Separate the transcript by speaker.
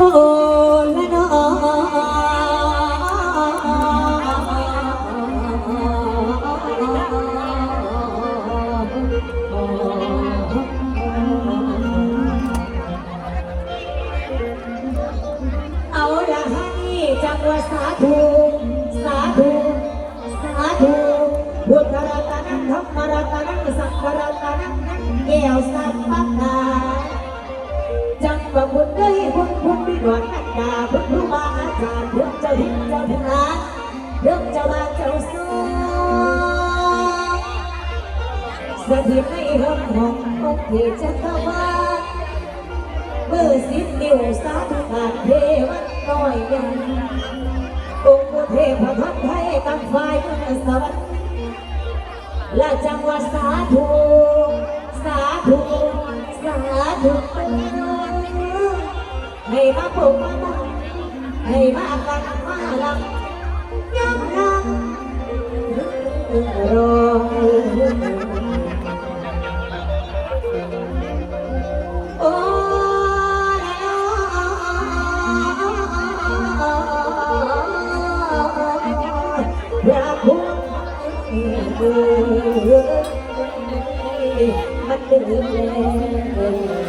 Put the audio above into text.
Speaker 1: 오 เวทีให้ร่มของพกเทจักรวาเมื่อสิบนิ้วสาธุขาดเทวันน้อยยังองค์เทพทัพไทยตั้งไฟมือสวรรค์และจังหวัดสาธุสาธุสาธุให้มาพบมาบ้าให้มากันมาลำยังรักรอ with